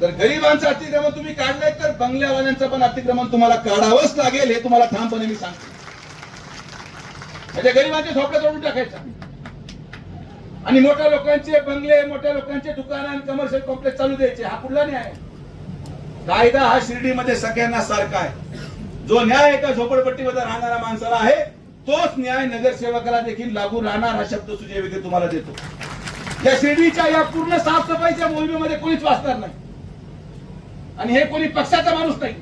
तर गरिबांचं अतिक्रमण तुम्ही काढलंय तर बंगल्यावाल्यांचं पण अतिक्रमण तुम्हाला काढावंच लागेल हे तुम्हाला ठामपणे मी सांगतो. म्हणजे गरिबांचे झोपडे तोडून टाकायचं आणि मोठ्या लोकांचे बंगले मोठ्या लोकांचे दुकान आणि कमर्शियल कॉम्प्लेक्स चालू द्यायचे हा कुठला न्याय कायदा हा शिर्डीमध्ये सगळ्यांना सारखा आहे. जो न्याय एका झोपडपट्टीमध्ये राहणाऱ्या माणसाला आहे तोच न्याय नगरसेवकाला देखील लागू राहणार हा शब्द सुजय विखे तुम्हाला देतो. या शिर्डीच्या या पूर्ण साफसफाईच्या मोहिमेमध्ये कोणीच वाचणार नाही. आणि हे कोणी पक्षाचा माणूस नाही.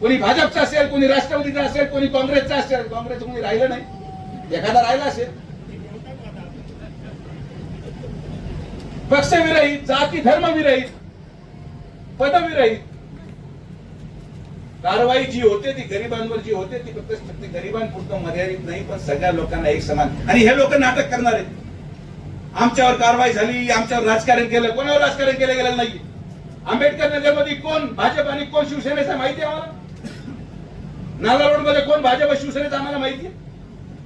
कोणी भाजपचा असेल कोणी राष्ट्रवादीचा असेल कोणी काँग्रेसचा असेल काँग्रेस कोणी राहिलं नाही. एखादा राहिला असेल. पक्षविरहित जाती धर्मविरहित पदविरहित. कारवाई जी होते ती गरिबांवर जी होते ती फक्त फक्त गरिबांपुरतं मर्यादित नाही पण सगळ्या लोकांना एक समान. आणि हे लोक नाटक करणार आहेत. आमच्यावर कारवाई झाली आमच्यावर राजकारण केलं कोणावर राजकारण केलं गेलं नाही आंबेडकर नगरमध्ये कोण भाजप आणि कोण शिवसेनेचा माहिती आहे आम्हाला? नाला रोडमध्ये कोण भाजप शिवसेनेचा आम्हाला माहिती आहे?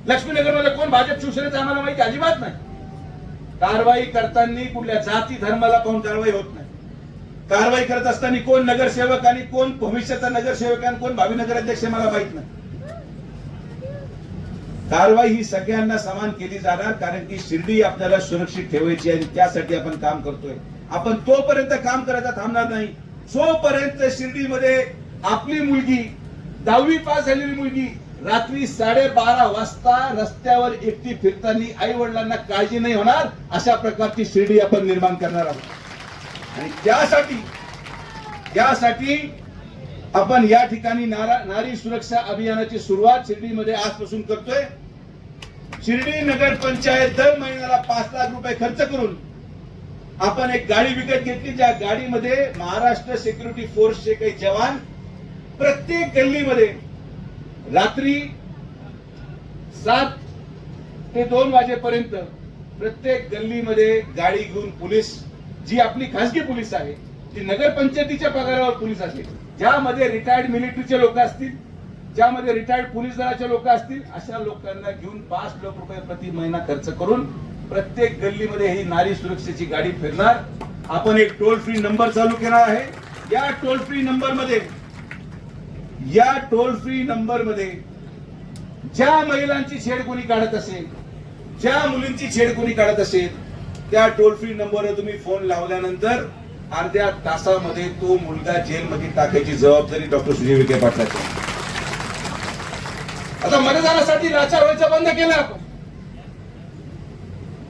लक्ष्मीनगरमध्ये कोण भाजप शिवसेनेचा आम्हाला माहिती अजिबात नाही. कारवाई करताना कुठल्या जाती धर्माला पाहून कारवाई होत नाही. कारवाई करत असताना कोण नगरसेवक आणि कोण भविष्याचा नगरसेवक आणि कोण भावी नगराध्यक्ष आहे मला माहीत नाही. कारवाई ही सगळ्यांना समान केली जाणार कारण की शिर्डी आपल्याला सुरक्षित ठेवायची आहे आणि त्यासाठी आपण काम करतोय. आपण तोपर्यंत काम करायचा थांबणार नाही. जोपर्यंत शिर्डीमध्ये आपली मुलगी दहावी पास झालेली मुलगी रात्री साडेबारा वाजता रस्त्यावर एकटी फिरताना आई वडिलांना काळजी नाही होणार अशा प्रकारची शिर्डी आपण निर्माण करणार आहोत. आणि त्यासाठी त्यासाठी आपण या ठिकाणी नारा- नारी सुरक्षा अभियानाची सुरुवात शिर्डीमध्ये आजपासून करतोय. शिर्डी नगर पंचायत दर महिन्याला पाच लाख रुपये खर्च करून आपण एक गाडी विकत घेतली ज्या गाडीमध्ये महाराष्ट्र सिक्युरिटी फोर्सचे काही जवान प्रत्येक गल्लीमध्ये रात्री सात ते दोन वाजेपर्यंत प्रत्येक गल्लीमध्ये गाडी घेऊन पोलीस जी आपली खासगी पोलीस आहे ती नगरपंचायतीच्या पगारावर पोलीस असते ज्यामध्ये रिटायर्ड मिलिटरीचे लोक असतील ज्यामध्ये रिटायर्ड पोलीस दलाचे लोक असतील अशा लोकांना घेऊन पाच लाख रुपये प्रति महिना खर्च करून प्रत्येक गल्लीमध्ये ही नारी सुरक्षेची गाडी फिरणार. आपण एक टोल फ्री नंबर चालू केला आहे. या टोल फ्री नंबरमध्ये या टोल फ्री नंबरमध्ये ज्या महिलांची छेड कोणी काढत असेल ज्या मुलींची छेड कोणी काढत असेल त्या टोल फ्री नंबरवर तुम्ही फोन लावल्यानंतर अर्ध्या तासामध्ये तो मुलगा जेलमध्ये टाकायची जबाबदारी डॉक्टर सुजय विखे पाटलाची आता मतदानासाठी लाचार व्हायचं बंद केलं आपण.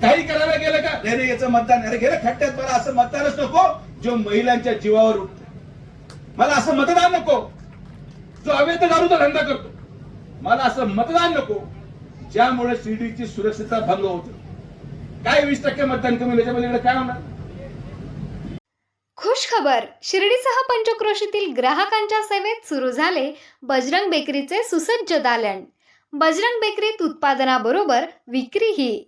काही करायला गेलं का? नाही नाही, याचं मतदान. अरे गेलं खट्ट्यात मला असं मतदानच नको. जो महिलांच्या जीवावर उठतो. मला असं मतदान नको. जो अवैध दारूचा धंदा करतो. मला असं मतदान नको. ज्यामुळे शिर्डीची सुरक्षितता भंग होते. काय वीस टक्के मतदान कमी होईल, याच्यामध्ये काय होणार? खुश खबर शिर्डीसह पंचक्रोशीतील ग्राहकांच्या सेवेत सुरू झाले बजरंग बेकरीचे सुसज्ज दालन. बजरंग बेकरीत उत्पादनाबरोबर विक्रीही.